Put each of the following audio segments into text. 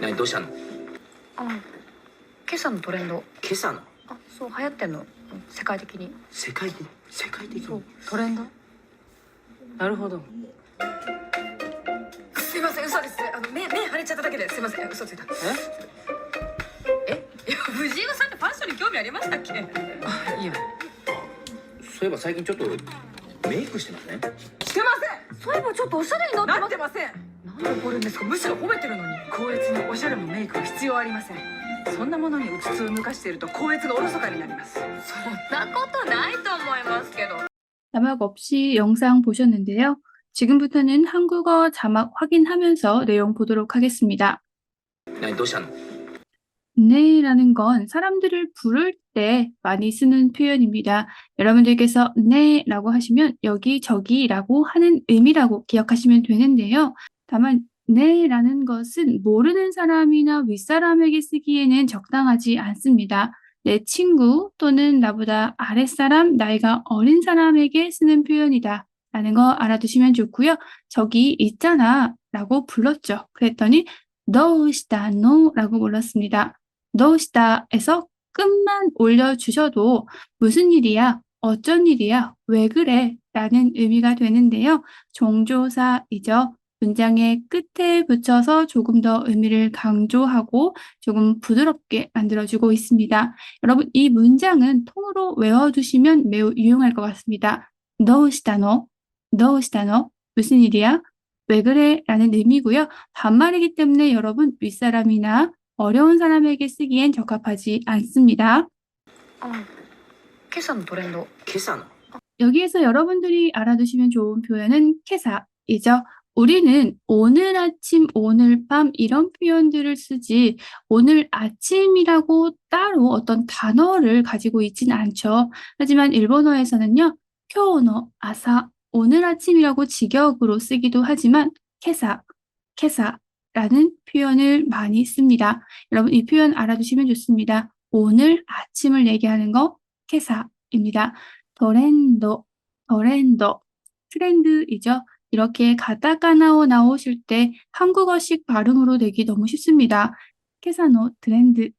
何どうしたの？あ今朝のトレンド。今朝の？あそう流行ってんの。うん世界的に。世界的？世界的そうにトレンド？なるほど。すいません嘘です。あの目目腫れちゃっただけで。すいません嘘ついた。え？いや藤井さんってファッションに興味ありましたっけ？あいいよ。そういえば最近ちょっとメイクしてますねしてまそういえばちょっとおしゃれになってせんなまってません なんで怒るんですかむしろ褒めてるのに高越におしゃれもメイクは必要ありませんそんなものにうつつを抜かしていると高越がおろそかになりますそんなことないと思いますけど 자막 없이 영상 보셨는데요. 지금부터는 한국어 자막 확인하면서 내용 보도록 하겠습니다. 何どうしたの 네라는 건 사람들을 부를 때 많이 쓰는 표현입니다. 여러분들께서 네라고 하시면 여기저기라고 하는 의미라고 기억하시면 되는데요. 다만 네 라는 것은 모르는 사람이나 윗사람에게 쓰기에는 적당하지 않습니다. 내 친구 또는 나보다 아랫사람, 나이가 어린 사람에게 쓰는 표현이다. 라는 거 알아두시면 좋고요. 저기 있잖아 라고 불렀죠. 그랬더니 너우시다 노 라고 불렀습니다. 너우시다에서 끝만 올려주셔도 무슨 일이야? 어쩐 일이야? 왜 그래? 라는 의미가 되는데요. 종조사이죠. 문장의 끝에 붙여서 조금 더 의미를 강조하고 조금 부드럽게 만들어주고 있습니다. 여러분 이 문장은 통으로 외워두시면 매우 유용할 것 같습니다. 너시다노, 너시다노, 무슨 일이야? 왜 그래? 라는 의미고요. 반말이기 때문에 여러분 윗사람이나 어려운 사람에게 쓰기엔 적합하지 않습니다. 아, 캐산 도렌도. 캐산. 여기에서 여러분들이 알아두시면 좋은 표현은 캐사이죠. 우리는 오늘 아침, 오늘 밤 이런 표현들을 쓰지 오늘 아침이라고 따로 어떤 단어를 가지고 있진 않죠. 하지만 일본어에서는요. 표어너 아사 오늘 아침이라고 직역으로 쓰기도 하지만 캐사 캐사라는 표현을 많이 씁니다. 여러분 이 표현 알아두시면 좋습니다. 오늘 아침을 얘기하는 거 캐사입니다. 더랜더 더랜더 트렌드이죠. 이렇게 가타카나오 나오실 때 한국어식 발음으로 되기 너무 쉽습니다. 케사노 트렌드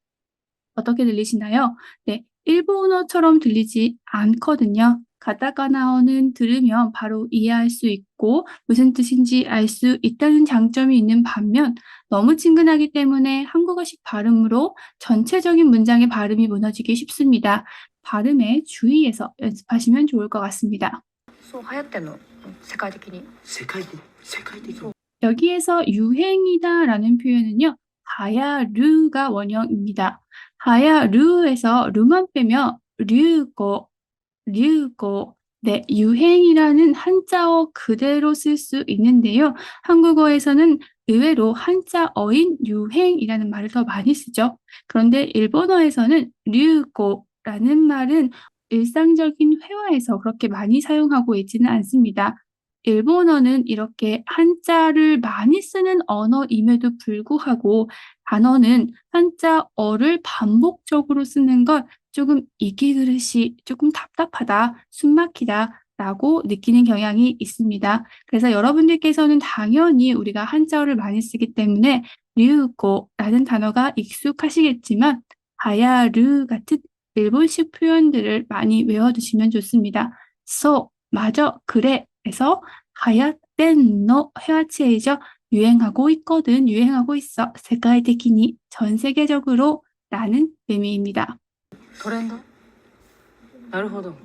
어떻게 들리시나요? 네, 일본어처럼 들리지 않거든요. 가타카나어는 들으면 바로 이해할 수 있고 무슨 뜻인지 알 수 있다는 장점이 있는 반면 너무 친근하기 때문에 한국어식 발음으로 전체적인 문장의 발음이 무너지기 쉽습니다. 발음에 주의해서 연습하시면 좋을 것 같습니다. そう流行ってんのうん世界的に世界的世界的に 여기에서 유행이다라는 표현은요. 하야르가 원형입니다. 하야르에서 르만 빼면 류고, 류고, 네, 유행이라는 한자어 그대로 쓸 수 있는데요. 한국어에서는 의외로 한자어인 유행이라는 말을 더 많이 쓰죠. 그런데 일본어에서는 류고라는 말은 일상적인 회화에서 그렇게 많이 사용하고 있지는 않습니다. 일본어는 이렇게 한자를 많이 쓰는 언어임에도 불구하고 단어는 한자어를 반복적으로 쓰는 것 조금 이기 그릇이 조금 답답하다, 숨막히다 라고 느끼는 경향이 있습니다. 그래서 여러분들께서는 당연히 우리가 한자어를 많이 쓰기 때문에 류고라는 단어가 익숙하시겠지만 하야르 같은 일본식 표현들을 많이 외워두시면 좋습니다. so, 맞아, 그래 에서 하야땐노 회화체이죠. 유행하고 있거든, 유행하고 있어. 세계적이니 전 세계적으로 라는 의미입니다. 트렌드? 나르호도.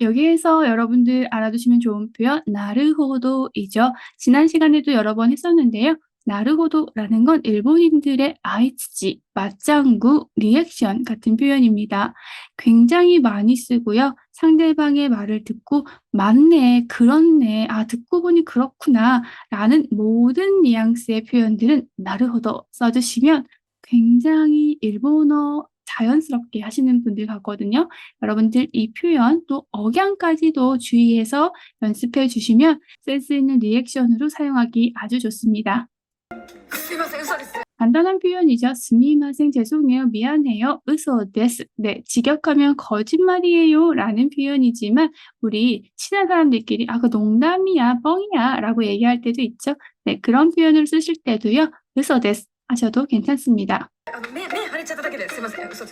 여기에서 여러분들 알아두시면 좋은 표현 나르호도이죠. 지난 시간에도 여러 번 했었는데요. 나르호도라는 건 일본인들의 아이치지, 맞장구, 리액션 같은 표현입니다. 굉장히 많이 쓰고요. 상대방의 말을 듣고 맞네, 그렇네, 아 듣고 보니 그렇구나 라는 모든 뉘앙스의 표현들은 나르호도 써주시면 굉장히 일본어 자연스럽게 하시는 분들 같거든요. 여러분들 이 표현 또 억양까지도 주의해서 연습해 주시면 센스 있는 리액션으로 사용하기 아주 좋습니다. 간단한 표현이죠. 스미마생 죄송해요, 미안해요, 으소데스. 네, 직역하면 거짓말이에요 라는 표현이지만 우리 친한 사람들끼리 아, 그 농담이야, 뻥이야 라고 얘기할 때도 있죠. 네, 그런 표현을 쓰실 때도요, 으소데스 하셔도 괜찮습니다.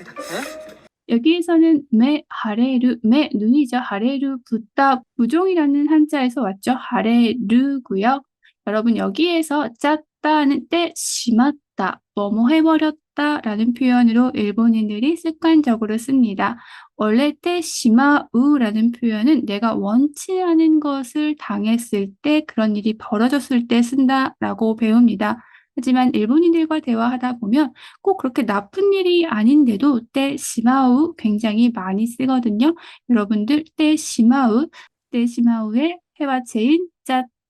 네? 여기에서는 메 하레루 메 눈이죠 하레루 부다 부종이라는 한자에서 왔죠 하레루고요. 여러분 여기에서 짝 짰다는 때 심었다, 뭐뭐 해버렸다 라는 표현으로 일본인들이 습관적으로 씁니다. 원래 때 시마우라는 표현은 내가 원치 않은 것을 당했을 때 그런 일이 벌어졌을 때 쓴다라고 배웁니다. 하지만 일본인들과 대화하다 보면 꼭 그렇게 나쁜 일이 아닌데도 때 시마우 굉장히 많이 쓰거든요. 여러분들 때 시마우, 때 시마우의 해와체인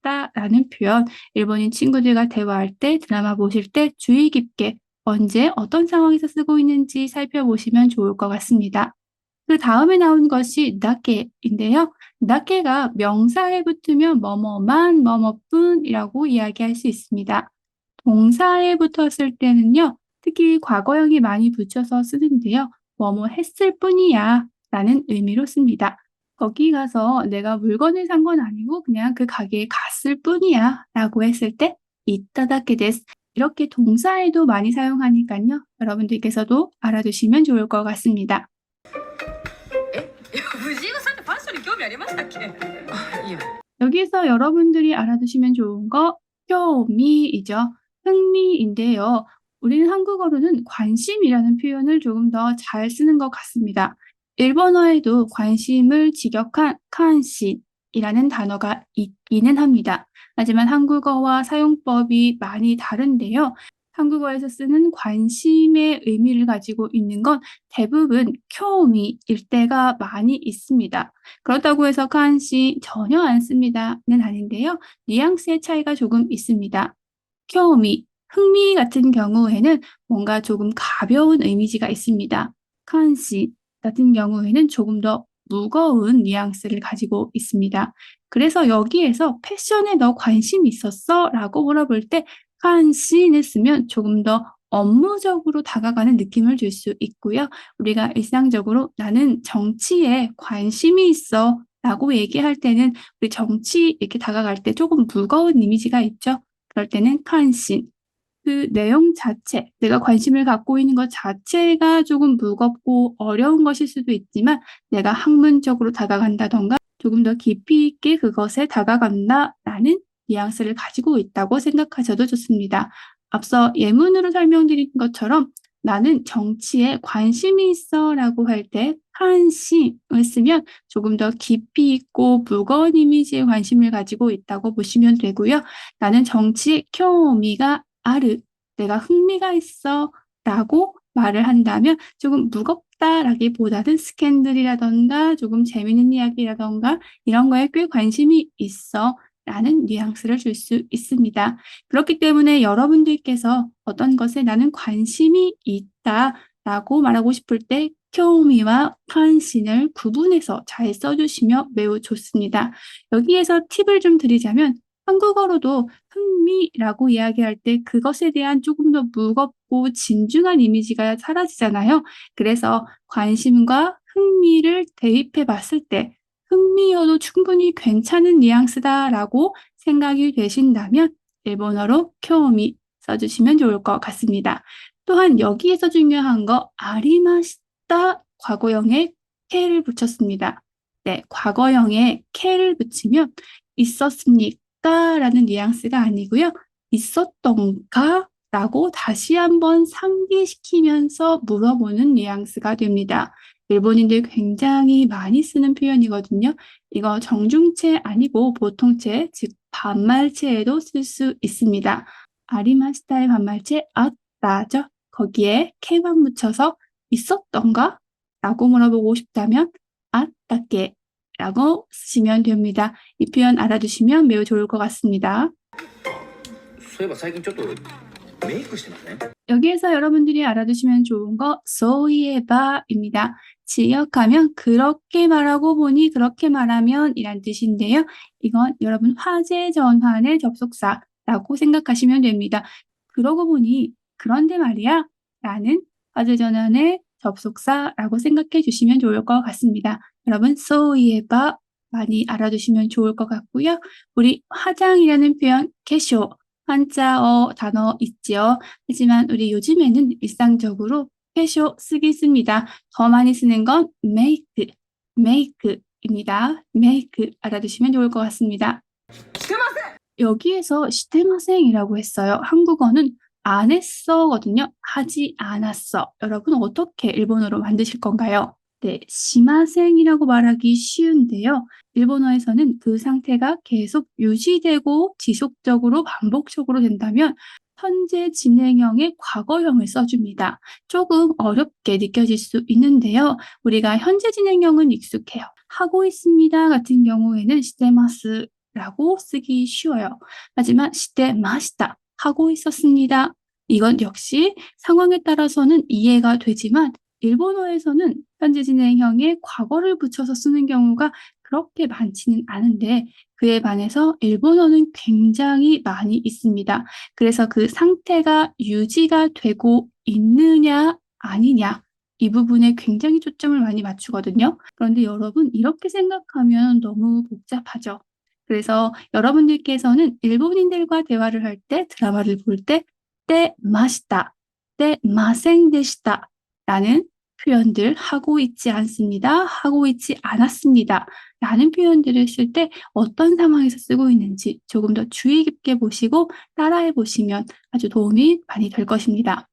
짰다라는 표현 일본인 친구들과 대화할 때 드라마 보실 때 주의 깊게 언제 어떤 상황에서 쓰고 있는지 살펴보시면 좋을 것 같습니다. 그 다음에 나온 것이 나케인데요. 나케가 명사에 붙으면 뭐뭐만 뭐뭐뿐이라고 이야기할 수 있습니다. 동사에 붙었을 때는요, 특히 과거형이 많이 붙여서 쓰는데요. 뭐뭐 했을 뿐이야 라는 의미로 씁니다. 거기 가서 내가 물건을 산 건 아니고 그냥 그 가게에 갔을 뿐이야 라고 했을 때 이따다케 데스 이렇게 동사에도 많이 사용하니까요. 여러분들께서도 알아두시면 좋을 것 같습니다. 여기서 여러분들이 알아두시면 좋은 거 효미이죠. 흥미인데요. 우리는 한국어로는 관심이라는 표현을 조금 더 잘 쓰는 것 같습니다. 일본어에도 관심을 직역한 칸신이라는 단어가 있기는 합니다. 하지만 한국어와 사용법이 많이 다른데요. 한국어에서 쓰는 관심의 의미를 가지고 있는 건 대부분 쿄미일 때가 많이 있습니다. 그렇다고 해서 칸신 전혀 안 씁니다는 아닌데요. 뉘앙스의 차이가 조금 있습니다. 쿄미, 흥미 같은 경우에는 뭔가 조금 가벼운 이미지가 있습니다. 칸시 같은 경우에는 조금 더 무거운 뉘앙스를 가지고 있습니다. 그래서 여기에서 패션에 너 관심 있었어? 라고 물어볼 때 칸시를 쓰면 조금 더 업무적으로 다가가는 느낌을 줄 수 있고요. 우리가 일상적으로 나는 정치에 관심이 있어 라고 얘기할 때는 우리 정치 이렇게 다가갈 때 조금 무거운 이미지가 있죠. 그럴 때는 칸신. 그 내용 자체, 내가 관심을 갖고 있는 것 자체가 조금 무겁고 어려운 것일 수도 있지만 내가 학문적으로 다가간다던가 조금 더 깊이 있게 그것에 다가간다라는 뉘앙스를 가지고 있다고 생각하셔도 좋습니다. 앞서 예문으로 설명드린 것처럼 나는 정치에 관심이 있어 라고 할 때 관심을 쓰면 조금 더 깊이 있고 무거운 이미지에 관심을 가지고 있다고 보시면 되고요. 나는 정치에興味가 아르, 내가 흥미가 있어 라고 말을 한다면 조금 무겁다라기보다는 스캔들이라던가 조금 재미있는 이야기라던가 이런 거에 꽤 관심이 있어 라는 뉘앙스를 줄 수 있습니다. 그렇기 때문에 여러분들께서 어떤 것에 나는 관심이 있다 라고 말하고 싶을 때 쿄미와 판신을 구분해서 잘 써주시면 매우 좋습니다. 여기에서 팁을 좀 드리자면 한국어로도 흥미라고 이야기할 때 그것에 대한 조금 더 무겁고 진중한 이미지가 사라지잖아요. 그래서 관심과 흥미를 대입해 봤을 때 흥미여도 충분히 괜찮은 뉘앙스다라고 생각이 되신다면 일본어로 쿄미 써주시면 좋을 것 같습니다. 또한 여기에서 중요한 거 아리마시다 과거형에 케를 붙였습니다. 네, 과거형에 케를 붙이면 있었습니 까? 라는 뉘앙스가 아니고요. 있었던가? 라고 다시 한번 상기시키면서 물어보는 뉘앙스가 됩니다. 일본인들 굉장히 많이 쓰는 표현이거든요. 이거 정중체 아니고 보통체, 즉 반말체에도 쓸 수 있습니다. 아리마시타의 반말체 아따죠. 거기에 케만 붙여서 있었던가? 라고 물어보고 싶다면 아따께 라고 쓰시면 됩니다. 이 표현 알아두시면 매우 좋을 것 같습니다. 여기에서 여러분들이 알아두시면 좋은 거 소이에바입니다. 지역하면 그렇게 말하고 보니 그렇게 말하면 이란 뜻인데요. 이건 여러분 화제 전환의 접속사라고 생각하시면 됩니다. 그러고 보니 그런데 말이야 라는 화제 전환의 접속사라고 생각해 주시면 좋을 것 같습니다. 여러분 소우의 바 많이 알아두시면 좋을 것 같고요. 우리 화장이라는 표현 캐쇼 한자어 단어 있지요. 하지만 우리 요즘에는 일상적으로 캐쇼 쓰기 씁니다. 더 많이 쓰는 건 메이크, 메이크입니다. 메이크 알아두시면 좋을 것 같습니다. 여기에서 시테마생이라고 했어요. 한국어는 안 했어거든요. 하지 않았어. 여러분 어떻게 일본어로 만드실 건가요? 네, 시마생이라고 말하기 쉬운데요. 일본어에서는 그 상태가 계속 유지되고 지속적으로 반복적으로 된다면 현재 진행형의 과거형을 써줍니다. 조금 어렵게 느껴질 수 있는데요. 우리가 현재 진행형은 익숙해요. 하고 있습니다 같은 경우에는 시테마스 라고 쓰기 쉬워요. 하지만 시대 마시다 하고 있었습니다. 이건 역시 상황에 따라서는 이해가 되지만 일본어에서는 현재 진행형에 과거를 붙여서 쓰는 경우가 그렇게 많지는 않은데 그에 반해서 일본어는 굉장히 많이 있습니다. 그래서 그 상태가 유지가 되고 있느냐 아니냐 이 부분에 굉장히 초점을 많이 맞추거든요. 그런데 여러분 이렇게 생각하면 너무 복잡하죠. 그래서 여러분들께서는 일본인들과 대화를 할 때 드라마를 볼 때때 맛있다, 때 마생되시다 라는 표현들 하고 있지 않습니다. 하고 있지 않았습니다. 라는 표현들을 쓸 때 어떤 상황에서 쓰고 있는지 조금 더 주의 깊게 보시고 따라해 보시면 아주 도움이 많이 될 것입니다.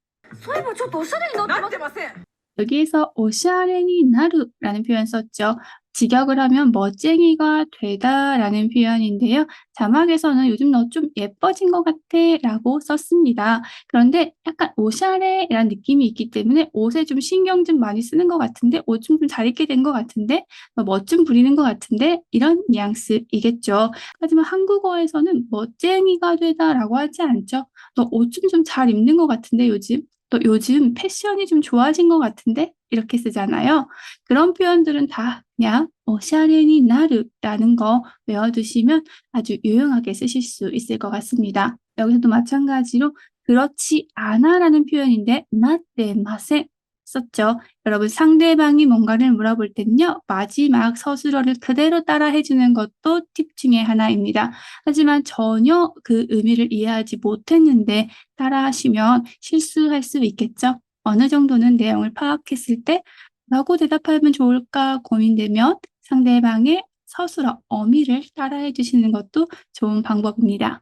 여기에서 오샤레니 나루라는 표현 썼죠. 직역을 하면 멋쟁이가 되다라는 표현인데요. 자막에서는 요즘 너 좀 예뻐진 것 같아 라고 썼습니다. 그런데 약간 오샤레라는 느낌이 있기 때문에 옷에 좀 신경 좀 많이 쓰는 것 같은데 옷 좀 잘 입게 된 것 같은데 멋 좀 부리는 것 같은데 이런 뉘앙스이겠죠. 하지만 한국어에서는 멋쟁이가 되다라고 하지 않죠. 너 옷 좀 좀 잘 입는 것 같은데 요즘 또 요즘 패션이 좀 좋아진 것 같은데 이렇게 쓰잖아요. 그런 표현들은 다 그냥 오샤레니 나르라는 거 외워두시면 아주 유용하게 쓰실 수 있을 것 같습니다. 여기서도 마찬가지로 그렇지 않아라는 표현인데 나때 맛에 썼죠. 여러분 상대방이 뭔가를 물어볼 때는요. 마지막 서술어를 그대로 따라 해주는 것도 팁 중에 하나입니다. 하지만 전혀 그 의미를 이해하지 못했는데 따라 하시면 실수할 수 있겠죠. 어느 정도는 내용을 파악했을 때 뭐라고 대답하면 좋을까 고민되면 상대방의 서술어, 어미를 따라해 주시는 것도 좋은 방법입니다.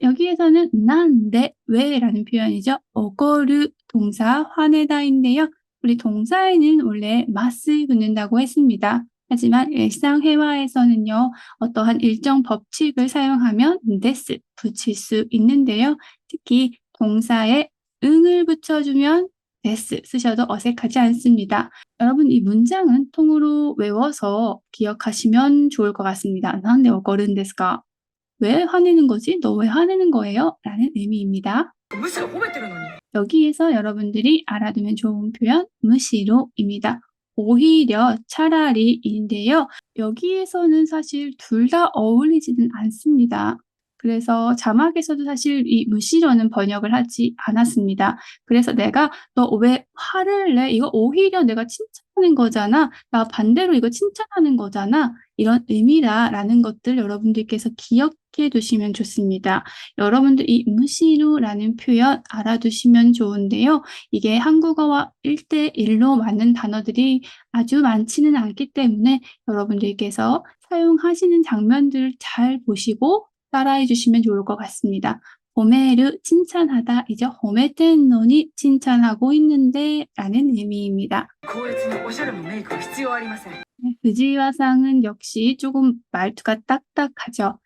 여기에서는 난데 네, 왜라는 표현이죠. 어거르 동사 화내다인데요. 우리 동사에는 원래 마스 붙는다고 했습니다. 하지만 일상 회화에서는요. 어떠한 일정 법칙을 사용하면 데스 붙일 수 있는데요. 특히 동사에 응을 붙여주면 데스 쓰셔도 어색하지 않습니다. 여러분 이 문장은 통으로 외워서 기억하시면 좋을 것 같습니다. 난데 네, 어거른 데스가 왜 화내는 거지? 너 왜 화내는 거예요? 라는 의미입니다. 여기에서 여러분들이 알아두면 좋은 표현 무시로입니다. 오히려 차라리인데요. 여기에서는 사실 둘 다 어울리지는 않습니다. 그래서 자막에서도 사실 이 무시로는 번역을 하지 않았습니다. 그래서 내가 너 왜 화를 내? 이거 오히려 내가 칭찬하는 거잖아. 나 반대로 이거 칭찬하는 거잖아. 이런 의미다라는 것들 여러분들께서 기억해 두시면 좋습니다. 여러분들 이 무시로라는 표현 알아두시면 좋은데요. 이게 한국어와 1대1로 맞는 단어들이 아주 많지는 않기 때문에 여러분들께서 사용하시는 장면들을 잘 보시고 따라해 주시면 좋을 것 같습니다. 호메르 칭찬하다 이제 호메텐노니 칭찬하고 있는데 라는 의미입니다. 네, 의지와상은 역시 조금 말투가 딱딱하죠.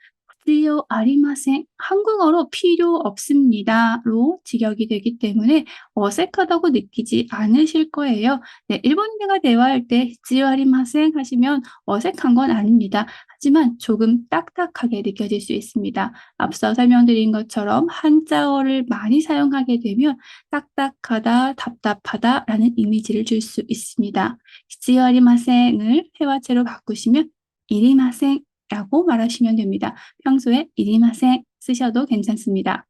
필요 아리마생 한국어로 필요 없습니다로 직역이 되기 때문에 어색하다고 느끼지 않으실 거예요. 네, 일본인과 대화할 때 필요 아리마생 하시면 어색한 건 아닙니다. 하지만 조금 딱딱하게 느껴질 수 있습니다. 앞서 설명드린 것처럼 한자어를 많이 사용하게 되면 딱딱하다, 답답하다라는 이미지를 줄 수 있습니다. 필요 아리마생을 회화체로 바꾸시면 이리마생 라고 말하시면 됩니다. 평소에 이리마생 쓰셔도 괜찮습니다.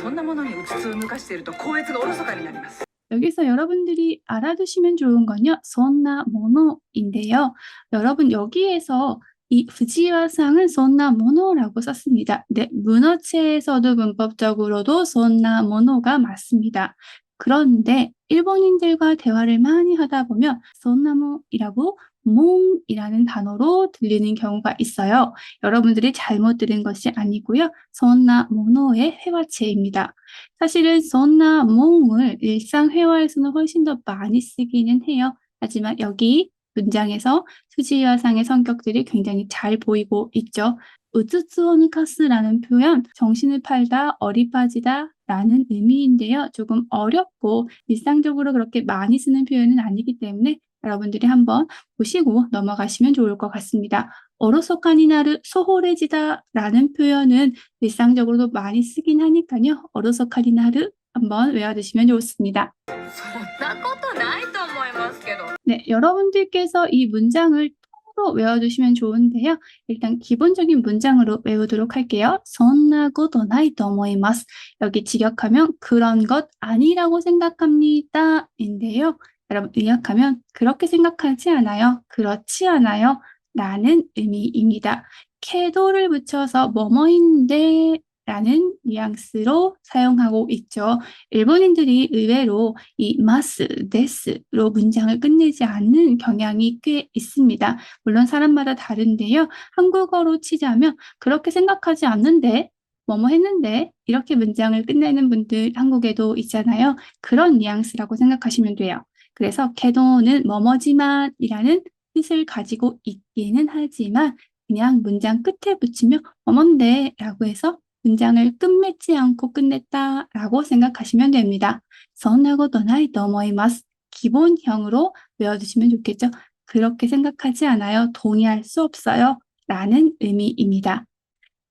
そんなものにうつつを抜かしていると高越がおろそかになります 여기서 여러분들이 알아두시면 좋은 건요. 손나 모노인데요. 여러분 여기에서 이 부지와상은 손나 모노라고 썼습니다. 네, 문어체에서도 문법적으로도 손나 모노가 맞습니다. 그런데 일본인들과 대화를 많이 하다 보면 손나모이라고 몽이라는 단어로 들리는 경우가 있어요. 여러분들이 잘못 들은 것이 아니고요. 손나 모노의 회화체입니다. 사실은 손나 몽을 일상 회화에서는 훨씬 더 많이 쓰기는 해요. 하지만 여기 문장에서 수지와상의 성격들이 굉장히 잘 보이고 있죠. 우츠츠오누카스라는 표현, 정신을 팔다, 어리 빠지다 라는 의미인데요. 조금 어렵고 일상적으로 그렇게 많이 쓰는 표현은 아니기 때문에 여러분들이 한번 보시고 넘어가시면 좋을 것 같습니다. 어로서칸이나를 소홀해지다라는 표현은 일상적으로도 많이 쓰긴 하니까요. 어로서칸이나를 한번 외워두시면 좋습니다. 네, 여러분들께서 이 문장을 또 외워두시면 좋은데요. 일단 기본적인 문장으로 외우도록 할게요. 선나고도 나이 도모이마스. 여기 직역하면 그런 것 아니라고 생각합니다. 인데요. 여러분 의역하면 그렇게 생각하지 않아요. 그렇지 않아요. 라는 의미입니다. 캐도를 붙여서 뭐뭐인데 라는 뉘앙스로 사용하고 있죠. 일본인들이 의외로 이 마스, 데스로 문장을 끝내지 않는 경향이 꽤 있습니다. 물론 사람마다 다른데요. 한국어로 치자면 그렇게 생각하지 않는데 뭐뭐 했는데 이렇게 문장을 끝내는 분들 한국에도 있잖아요. 그런 뉘앙스라고 생각하시면 돼요. 그래서 개도는 뭐뭐지만이라는 뜻을 가지고 있기는 하지만 그냥 문장 끝에 붙이면 뭐뭔데 라고 해서 문장을 끝맺지 않고 끝냈다라고 생각하시면 됩니다. そんなことないと思います. 기본형으로 외워두시면 좋겠죠. 그렇게 생각하지 않아요. 동의할 수 없어요. 라는 의미입니다.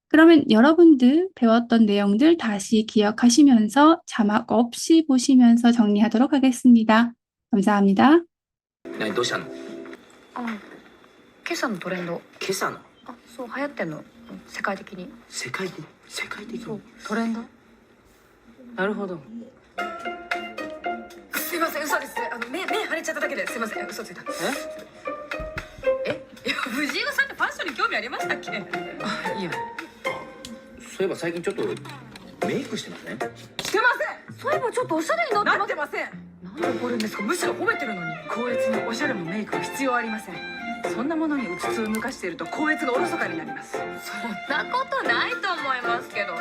그러면 여러분들 배웠던 내용들 다시 기억하시면서 자막 없이 보시면서 정리하도록 하겠습니다. 감사합니다. 何どうしたのあ今朝のトレンド今朝のあそう流行ってんの 世界的に。世界的世界的そうトレンド？なるほど。すいません嘘です。あの目目腫れちゃっただけで。すいません嘘ついた。え？いや藤井さんってファッションに興味ありましたっけ？いやそういえば最近ちょっとメイクしてません？してまそういえばちょっとおしゃれになってせんなますってません。なんで怒るんですか？むしろ褒めてるのに。高越におしゃれもメイクは必要ありませんそんなものにうつつを抜かしていると光悦がおろそかになります。そんなことないと思いますけど